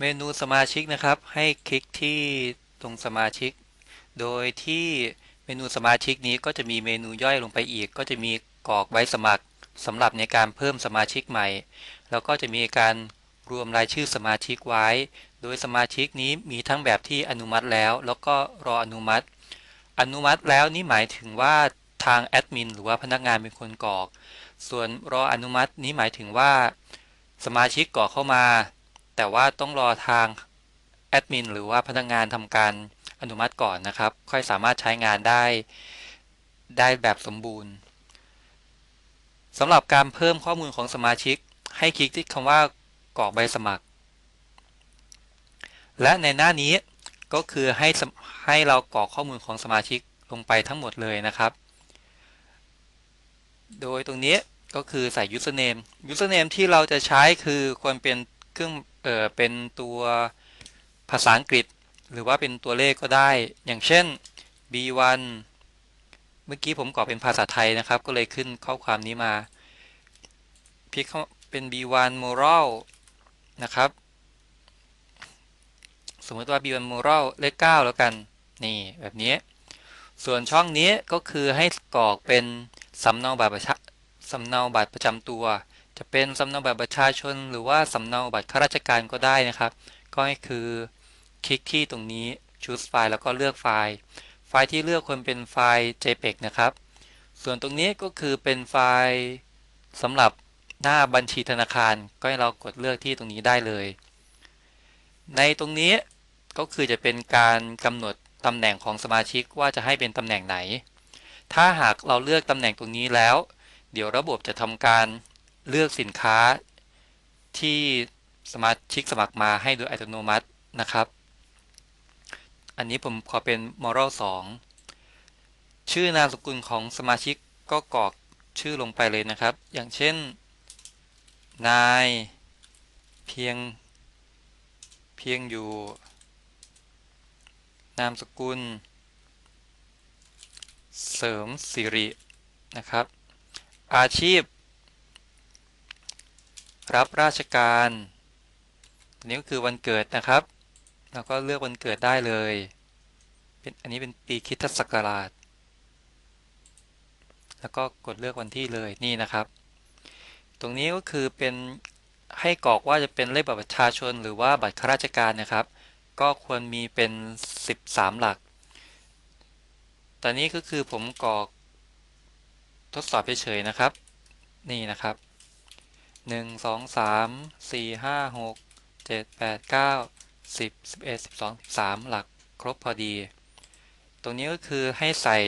เมนูสมาชิกนะครับ ให้คลิกที่ตรงสมาชิก โดยที่เมนูสมาชิกนี้ก็จะมีเมนูย่อยลงไปอีก ก็จะมีกรอกไว้สมัครสำหรับในการเพิ่มสมาชิกใหม่ แล้วก็จะมีการรวมรายชื่อสมาชิกไว้ โดยสมาชิกนี้มีทั้งแบบที่อนุมัติแล้ว แล้วก็รออนุมัติ อนุมัติแล้วนี่หมายถึงว่าทางแอดมินหรือว่าพนักงานเป็นคนกรอก ส่วนรออนุมัตินี้หมายถึงว่า สมาชิกกรอกเข้ามา แต่ว่าต้องรอทางแอดมินหรือว่าพนักงานทำการอนุมัติก่อนนะครับ ค่อยสามารถใช้งานได้ได้แบบสมบูรณ์สำหรับการเพิ่มข้อมูลของสมาชิก ให้คลิกที่คำว่ากรอกใบสมัคร และในหน้านี้ก็คือให้ให้เรากรอกข้อมูลของสมาชิกลงไปทั้งหมดเลยนะครับ โดยตรงนี้ก็คือใส่ username username ที่เราจะใช้คือควรเป็นเครื่อง เออเป็นตัวภาษาอังกฤษ หรือว่าเป็นตัวเลขก็ได้ อย่างเช่น b1 เมื่อกี้ผมกรอกเป็นภาษาไทยนะครับ ก็เลยขึ้นข้อความนี้มาพิกเป็น b1 moral นะครับ สมมติว่า b1 moral เลข 9 แล้วกัน นี่แบบนี้ ส่วนช่องนี้ก็คือให้กรอกเป็นสำเนาบัตรประชาสำเนาบัตรประจำตัว จะเป็นสำเนาบัตรประชาชน หรือว่าสำเนาบัตรข้าราชการก็ได้นะครับ ก็คือคลิกที่ตรงนี้ choose file แล้วก็เลือกไฟล์ ไฟล์ที่เลือกควรเป็นไฟล์ JPEG นะครับ ส่วนตรงนี้ก็คือเป็นไฟล์สำหรับหน้าบัญชีธนาคาร ก็ให้เรากดเลือกที่ตรงนี้ได้เลย ในตรงนี้ก็คือจะเป็นการกำหนดตำแหน่งของสมาชิกว่าจะให้เป็นตำแหน่งไหน ถ้าหากเราเลือกตำแหน่งตรงนี้แล้ว เดี๋ยวระบบจะทำการ เลือกสินค้าที่สมาชิกสมัครมาให้โดยอัตโนมัตินะครับ อันนี้ผมขอเป็น moral 2 ชื่อนามสกุลของสมาชิกก็กรอกชื่อลงไปเลยนะครับ อย่างเช่น นาย เพียง เพียงอยู่ นามสกุล เสริมสิรินะครับ อาชีพ รับราชการอันนี้ก็คือวันเกิดนะครับแล้วก็เลือกวันเกิดได้เลยเป็นอันนี้เป็นปีคิทศักราช แล้วก็กดเลือกวันที่เลยนี่นะครับ ตรงนี้ก็คือเป็นให้กรอกว่าจะเป็นเลขบัตรประชาชน หรือว่าบัตรข้าราชการนะครับ ก็ควรมีเป็น 13 หลัก ตอนนี้ก็คือผมกรอกทดสอบเฉยๆนะครับ นี่นะครับ หนึ่งสองสามสี่ห้าหกเจ็ดแปดเก้าสิบสิบเอ็ดสิบสองสิบสามหลักครบพอดี ตรงนี้ก็คือให้ใส่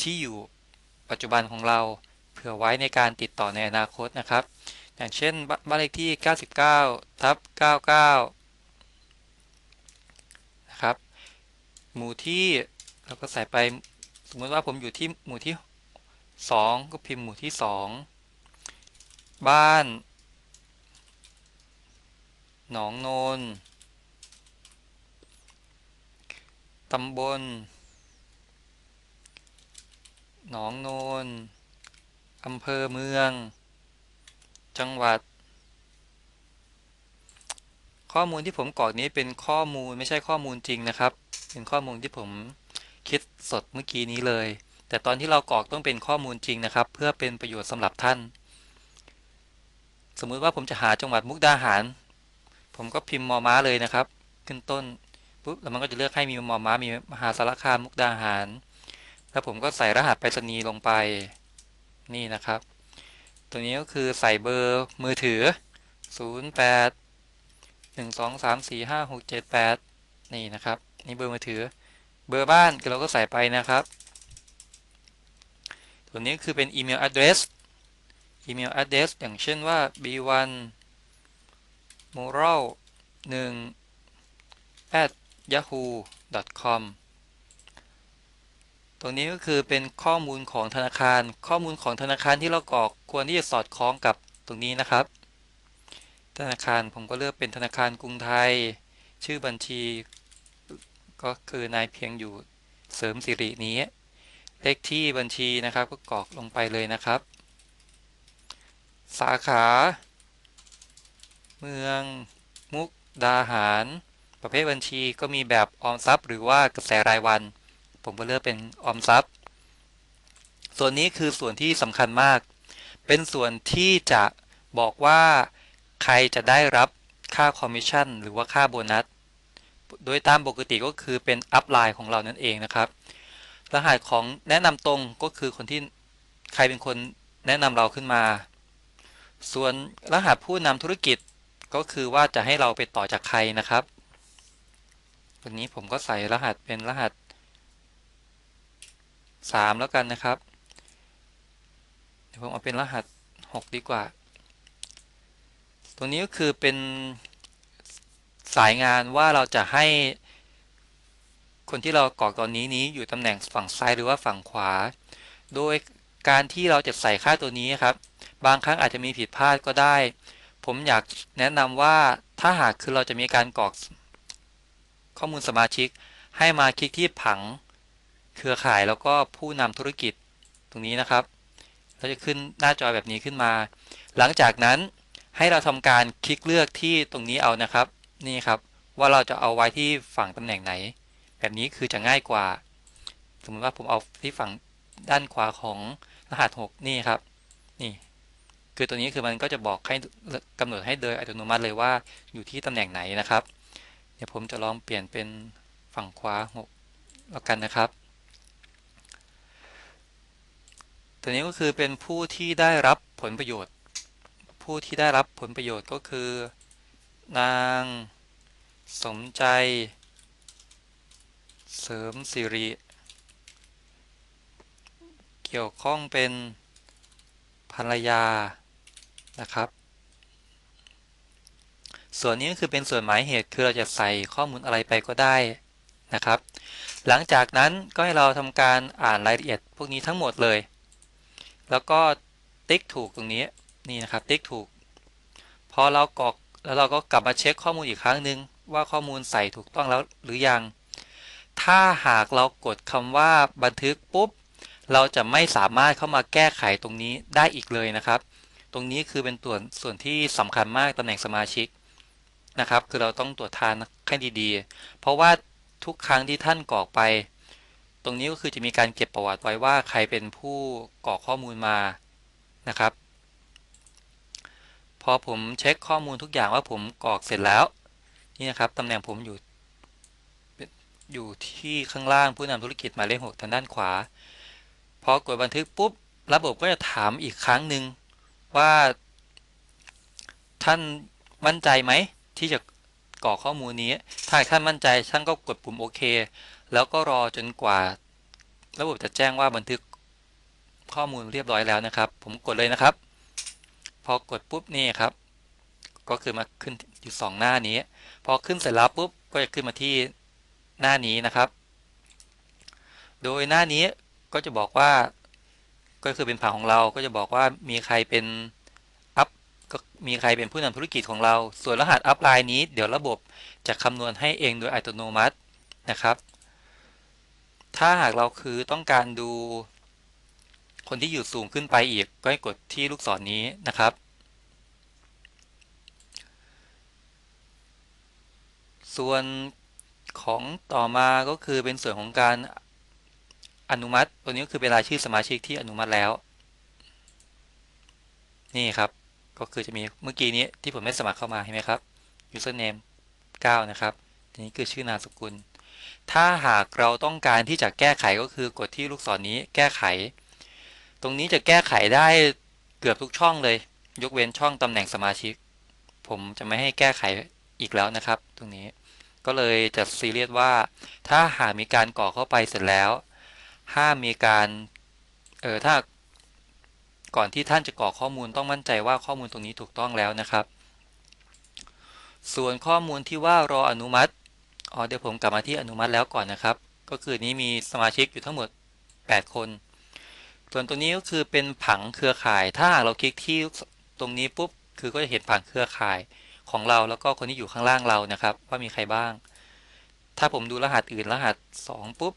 ที่อยู่ปัจจุบันของเราเผื่อไว้ในการติดต่อในอนาคตนะครับ อย่างเช่นบ้านเลขที่ 99ทับ99 นะครับ หมู่ที่เราก็ใส่ไปสมมติว่าผมอยู่ที่หมู่ที่ 2 ก็พิมพ์หมู่ที่ 2 บ้าน หนองโนนตำบล หนองโนนอำเภอเมือง จังหวัด ข้อมูลที่ผมกรอกนี้เป็นข้อมูลไม่ใช่ข้อมูลจริงนะครับ เป็นข้อมูลที่ผมคิดสดเมื่อกี้นี้เลย แต่ตอนที่เรากรอกต้องเป็นข้อมูลจริงนะครับ เพื่อเป็นประโยชน์สำหรับท่าน สมมุติว่าผมจะหาจังหวัดมุกดาหาร ผมก็พิมพ์มอม้าเลยนะครับ ขึ้นต้นปุ๊บแล้วมันก็จะเลือกให้มีมอม้ามีมหาสารคามมุกดาหาร แล้วผมก็ใส่รหัสไปรษณีย์ลงไปนี่นะครับ ตัวนี้ก็คือใส่เบอร์มือถือ 08 1 2 3 4 5 6 7 8 นี่นะครับ นี่เบอร์มือถือ เบอร์บ้านเราก็ใส่ไปนะครับ ตัวนี้คือเป็นอีเมล address อีเมล address อย่างเช่นว่า b1 moral 1 at yahoo.com ตรงนี้ก็คือเป็นข้อมูลของธนาคาร ข้อมูลของธนาคารที่เรากรอกควรที่จะสอดคล้องกับตรงนี้นะครับ ธนาคารผมก็เลือกเป็นธนาคารกรุงไทย ชื่อบัญชี ก็คือนายเพียงอยู่เสริมสิรินี้ เลขที่บัญชีนะครับก็กรอกลงไปเลยนะครับ สาขา เมือง มุกดาหาร ประเภทบัญชีก็มีแบบออมทรัพย์ หรือว่ากระแสรายวัน ผมก็เลือกเป็นออมทรัพย์ ส่วนนี้คือส่วนที่สำคัญมาก เป็นส่วนที่จะบอกว่าใครจะได้รับค่าคอมมิชชั่น หรือว่าค่าโบนัส โดยตามปกติก็คือเป็นอัพไลน์ของเรานั่นเองนะครับรหัสของแนะนำตรงก็คือคนที่ใครเป็นคนแนะนำเราขึ้นมา ส่วนรหัสผู้นำธุรกิจก็คือว่าจะให้เราไปต่อจากใครนะครับวันนี้ผมก็ใส่รหัสเป็นรหัส 3 แล้วกันนะครับเดี๋ยวผมเอาเป็นรหัส 6 ดีกว่าตัวนี้ก็คือเป็นสายงานว่าเราจะให้คนที่เรากรอกตอนนี้นี้อยู่ตำแหน่งฝั่งซ้ายหรือว่าฝั่งขวา โดยการที่เราจะใส่ค่าตัวนี้ครับ บางครั้งอาจจะมีผิดพลาดก็ได้ ผมอยากแนะนำว่าถ้าหากคือเราจะมีการกรอกข้อมูลสมาชิก ให้มาคลิกที่ผัง เครือข่ายแล้วก็ผู้นำธุรกิจตรงนี้นะครับเราจะขึ้นหน้าจอแบบนี้ขึ้นมา หลังจากนั้นให้เราทำการคลิกเลือกที่ตรงนี้เอานะครับ นี่ครับ ว่าเราจะเอาไว้ที่ฝั่งตำแหน่งไหน แบบนี้คือจะง่ายกว่า สมมติว่าผมเอาที่ฝั่งด้านขวาของรหัส 6 นี่ครับ นี่ คือตัวนี้คือมันก็จะบอกให้กำหนดให้โดยอัตโนมัติเลยว่าอยู่ที่ตำแหน่งไหนนะครับ เดี๋ยวผมจะลองเปลี่ยนเป็นฝั่งขวา6แล้วกันนะครับ ตัวนี้ก็คือเป็นผู้ที่ได้รับผลประโยชน์ ผู้ที่ได้รับผลประโยชน์ก็คือ นางสมใจ เสริมสิริ เกี่ยวข้องเป็นภรรยา นะครับ ส่วนนี้ก็คือเป็นส่วนหมายเหตุคือเราจะใส่ข้อมูลอะไรไปก็ได้นะครับ หลังจากนั้นก็ให้เราทำการอ่านรายละเอียดพวกนี้ทั้งหมดเลย แล้วก็ติ๊กถูกตรงนี้นี่นะครับ ติ๊กถูก พอเรากรอกแล้วเราก็กลับมาเช็คข้อมูลอีกครั้งหนึ่งว่าข้อมูลใส่ถูกต้องแล้วหรือยัง ถ้าหากเรากดคำว่าบันทึกปุ๊บ เราจะไม่สามารถเข้ามาแก้ไขตรงนี้ได้อีกเลยนะครับ รงนี้คือเป็นส่วนส่วนที่สำคัญมากตำแหน่งสมาชิกนะครับ คือเราต้องตรวจทานให้ดีๆ เพราะว่าทุกครั้งที่ท่านกรอกไป ตรงนี้ก็คือจะมีการเก็บประวัติไว้ว่าใครเป็นผู้กรอกข้อมูลมานะครับ พอผมเช็คข้อมูลทุกอย่างว่าผมกรอกเสร็จแล้วนี่นะครับตำแหน่งผมอยู่อยู่ที่ข้างล่างผู้นำธุรกิจหมายเลขหกทางด้านขวา พอกดบันทึกปุ๊บ ระบบก็จะถามอีกครั้งหนึ่ง ว่าท่านมั่นใจไหมที่จะกรอกข้อมูลนี้ ถ้าท่านมั่นใจท่านก็กดปุ่มโอเค แล้วก็รอจนกว่า ระบบจะแจ้งว่าบันทึกข้อมูลเรียบร้อยแล้วนะครับ ผมกดเลยนะครับ พอกดปุ๊บนี่ครับ ก็คือมาขึ้นอยู่สองหน้านี้ พอขึ้นเสร็จแล้วปุ๊บก็จะขึ้นมาที่หน้านี้นะครับ โดยหน้านี้ก็จะบอกว่า ก็คือเป็นผังของเราก็จะบอกว่ามีใครเป็นอัพก็มีใครเป็นผู้นำธุรกิจของเรา ส่วนรหัสอัพไลน์นี้ เดี๋ยวระบบจะคำนวณให้เองโดยอัตโนมัตินะครับ ถ้าหากเราคือต้องการดูคนที่อยู่สูงขึ้นไปอีก ก็ให้กดที่ลูกศรนนี้นะครับ ส่วนของต่อมาก็คือเป็นส่วนของการ อนุมัติ ตัวนี้ก็คือเป็นรายชื่อสมาชิกที่อนุมัติแล้ว นี่ครับ ก็คือจะมีเมื่อกี้นี้ที่ผมได้สมัครเข้ามาเห็นไหมครับ username 9 นะครับทีนี้คือชื่อนามสกุล ถ้าหากเราต้องการที่จะแก้ไขก็คือกดที่ลูกศรนนี้แก้ไข ตรงนี้จะแก้ไขได้เกือบทุกช่องเลย ยกเว้นช่องตำแหน่งสมาชิก ผมจะไม่ให้แก้ไขอีกแล้วนะครับ ตรงนี้ก็เลยจะซีเรียสว่า ถ้าหากมีการก่อเข้าไปเสร็จแล้ว ห้ามมีการเออถ้าก่อนที่ท่านจะกรอกข้อมูลต้องมั่นใจว่าข้อมูลตรงนี้ถูกต้องแล้วนะครับ ส่วนข้อมูลที่ว่ารออนุมัติอ๋อเดี๋ยวผมกลับมาที่อนุมัติแล้วก่อนนะครับ ก็คือนี้มีสมาชิกอยู่ทั้งหมด 8 คน ส่วนตัวนี้ก็คือเป็นผังเครือข่าย ถ้าเราคลิกที่ตรงนี้ปุ๊บคือก็จะเห็นผังเครือข่ายของเราแล้วก็คนที่อยู่ข้างล่างเรานะครับ ว่ามีใครบ้าง ถ้าผมดูรหัสอื่นรหัส 2 ปุ๊บ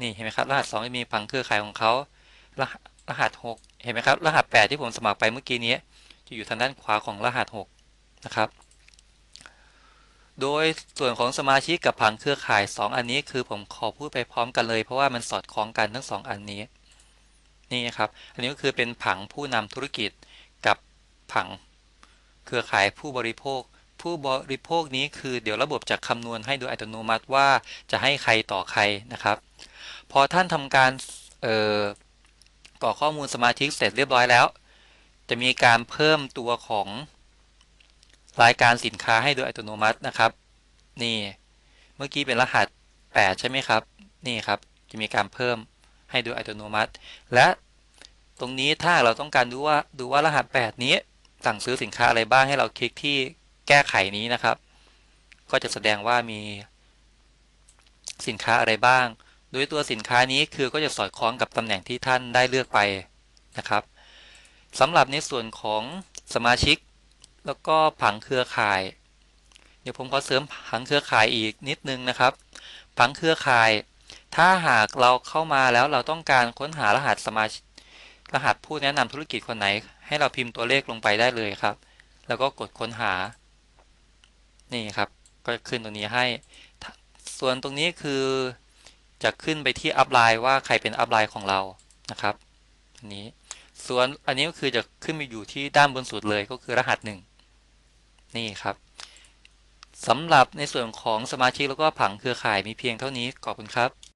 นี่เห็นไหมครับรหัส2จะมีผังเครือข่ายของเขารรหัส 6 เห็นไหมครับ รหัส 8 ที่ผมสมัครไปเมื่อกี้นี้จะอยู่ทางด้านขวาของรหัส 6 นะครับ โดยส่วนของสมาชิกกับผังเครือข่าย 2 อันนี้คือผมขอพูดไปพร้อมกันเลย เพราะว่ามันสอดคล้องกันทั้ง 2 อันนี้ นี่ครับ อันนี้ก็คือเป็นผังผู้นำธุรกิจกับผังเครือข่ายผู้บริโภค ผู้บริโภคนี้คือเดี๋ยวระบบจะคำนวณให้โดยอัตโนมัติว่าจะให้ใครต่อใครนะครับ พอท่านทำการเอ่อกรอกข้อมูลสมาชิกเสร็จเรียบร้อยแล้ว จะมีการเพิ่มตัวของรายการสินค้าให้โดยอัตโนมัตินะครับ นี่เมื่อกี้เป็นรหัส 8 ใช่ไหมครับ นี่ครับจะมีการเพิ่มให้โดยอัตโนมัติ และตรงนี้ถ้าเราต้องการดูว่าดูว่ารหัส 8 นี้สั่งซื้อสินค้าอะไรบ้างให้เราคลิกที่แก้ไขนี้นะครับ ก็จะแสดงว่ามีสินค้าอะไรบ้าง โดยตัวสินค้านี้คือก็จะสอดคล้องกับตำแหน่งที่ท่านได้เลือกไปนะครับสำหรับในส่วนของสมาชิก แล้วก็ผังเครือข่าย เดี๋ยวผมขอเสริมผังเครือข่ายอีกนิดนึงนะครับ ผังเครือข่าย ถ้าหากเราเข้ามาแล้วเราต้องการค้นหารหัสสมาชิกรหัสผู้แนะนำธุรกิจคนไหน ให้เราพิมพ์ตัวเลขลงไปได้เลยครับ แล้วก็กดค้นหา นี่ครับ ก็จะขึ้นตรงนี้ให้ ส่วนตรงนี้คือ จะขึ้นไปที่อัพไลน์ว่าใครเป็นอัพไลน์ของเรานะครับอันนี้ส่วนอันนี้ก็คือจะขึ้นไปอยู่ที่ด้านบนสุดเลยก็คือรหัสหนึ่งนี่ครับสำหรับในส่วนของสมาชิกแล้วก็ผังเครือข่ายมีเพียงเท่านี้ขอบคุณครับ